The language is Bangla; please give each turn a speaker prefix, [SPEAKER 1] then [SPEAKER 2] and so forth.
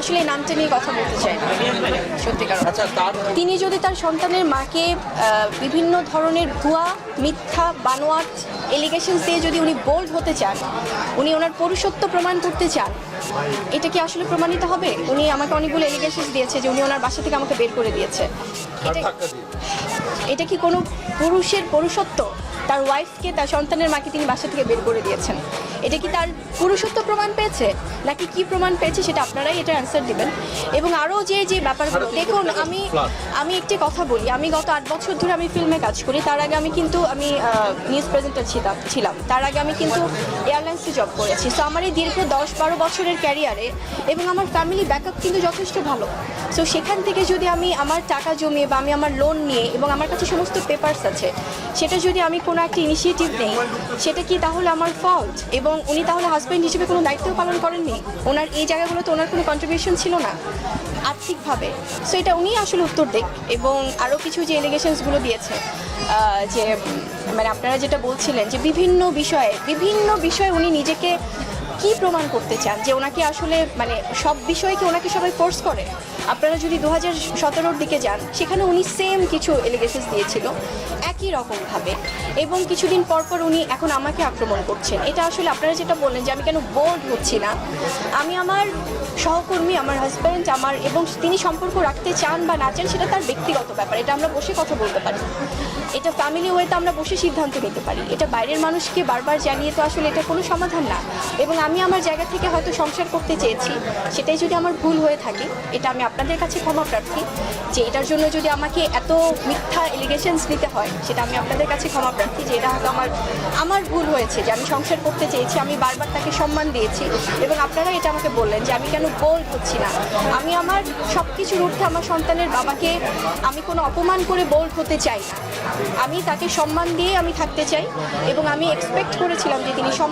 [SPEAKER 1] আসলে এই নামটা নিয়ে কথা বলতে চাই না সত্যিকার।
[SPEAKER 2] আচ্ছা
[SPEAKER 1] তিনি যদি তার সন্তানের মাকে বিভিন্ন ধরনের ভুয়া মিথ্যা বানোয়াট এলিগেশনস দিয়ে যদি উনি বোল্ড হতে চান উনি ওনার পুরুষত্ব প্রমাণ করতে চান এটা কি আসলে প্রমাণিত হবে? উনি আমাকে অনেকগুলো এলিগেশনস দিয়েছে যে উনি ওনার বাসা থেকে আমাকে বের করে দিয়েছে। এটা এটা কি কোনো পুরুষের পুরুষত্ব? তার ওয়াইফকে তার সন্তানের মাকে তিনি বাসা থেকে বের করে দিয়েছেন। এটা কি তার পুরুষত্ব প্রমাণ পেয়েছে? নাকি কি প্রমাণ পেয়েছে সেটা আপনারাই এটা অ্যান্সার দিবেন। এবং আরও যে যে ব্যাপারগুলো দেখুন আমি আমি একটি কথা বলি আমি গত আট বছর ধরে আমি ফিল্মে কাজ করি তার আগে আমি কিন্তু আমি নিউজ প্রেজেন্টার ছিলাম ছিলাম। তার আগে আমি কিন্তু এয়ারলাইন্সে জব করেছি। সো আমার এই দীর্ঘ দশ বারো বছরের ক্যারিয়ারে এবং আমার ফ্যামিলি ব্যাকআপ কিন্তু যথেষ্ট ভালো। সো সেখান থেকে যদি আমি আমার টাকা জমিয়ে বা আমি আমার লোন নিয়ে এবং আমার কাছে সমস্ত পেপারস আছে সেটা যদি আমি কোনো একটা ইনিশিয়েটিভ নেই, সেটা কি তাহলে আমার ফল্ট এবং উনি তাহলে হাজব্যান্ড হিসেবে কোনো দায়িত্ব পালন করেননি? ওনার এই জায়গাগুলোতে ওনার কোনো কন্ট্রিবিউশন ছিল না? আর্থিকভাবে। সো এটা উনি আসলে উত্তর দেখ এবং আরও কিছু যে এলিগেশনসগুলো দিয়েছে যে মানে আপনারা যেটা বলছিলেন যে বিভিন্ন বিষয়ে বিভিন্ন বিষয়ে উনি নিজেকে কি প্রমাণ করতে চান? যে ওনাকে আসলে মানে সব বিষয়ে কি ওনাকে সবাই ফোর্স করে? আপনারা যদি দু হাজার সতেরোর দিকে যান, সেখানে উনি সেম কিছু এলিগেশনস দিয়েছিল, একই রকমভাবে। এবং কিছুদিন পর পর উনি এখন আমাকে আক্রমণ করছেন। এটা আসলে আপনারা যেটা বললেন যে আমি কেন বোল্ড হচ্ছি না, আমি আমার সহকর্মী, আমার হাজব্যান্ড আমার এবং তিনি সম্পর্ক রাখতে চান বা না চান, সেটা তার ব্যক্তিগত ব্যাপার। এটা আমরা বসে কথা বলতে পারি। এটা ফ্যামিলি ওয়েতে আমরা বসে সিদ্ধান্ত নিতে পারি। এটা বাইরের মানুষকে বারবার জানিয়ে তো আসলে এটা কোনো সমাধান না। এবং আমি আমার জায়গা থেকে হয়তো সংসার করতে চেয়েছি, সেটাই যদি আমার ভুল হয়ে থাকে, এটা আমি আপনাদের কাছে ক্ষমা প্রার্থী, যে এটার জন্য যদি আমাকে এত মিথ্যা এলিগেশনস নিতে হয়, সেটা আমি আপনাদের কাছে ক্ষমা প্রার্থী, যে এটা হয়তো আমার আমার ভুল হয়েছে, যে আমি সংসার করতে চেয়েছি, আমি বারবার তাকে সম্মান দিয়েছি, এবং আপনারা এটা আমাকে বললেন যে আমি কেন বোল্ড হচ্ছি না। আমি আমার সব কিছুর ঊর্ধ্বে আমার সন্তানের বাবাকে আমি কোনো অপমান করে বোল্ড হতে চাই আমি তাকে সম্মান দিয়ে আমি থাকতে চাই, এবং আমি এক্সপেক্ট করেছিলাম যে তিনি সম্মান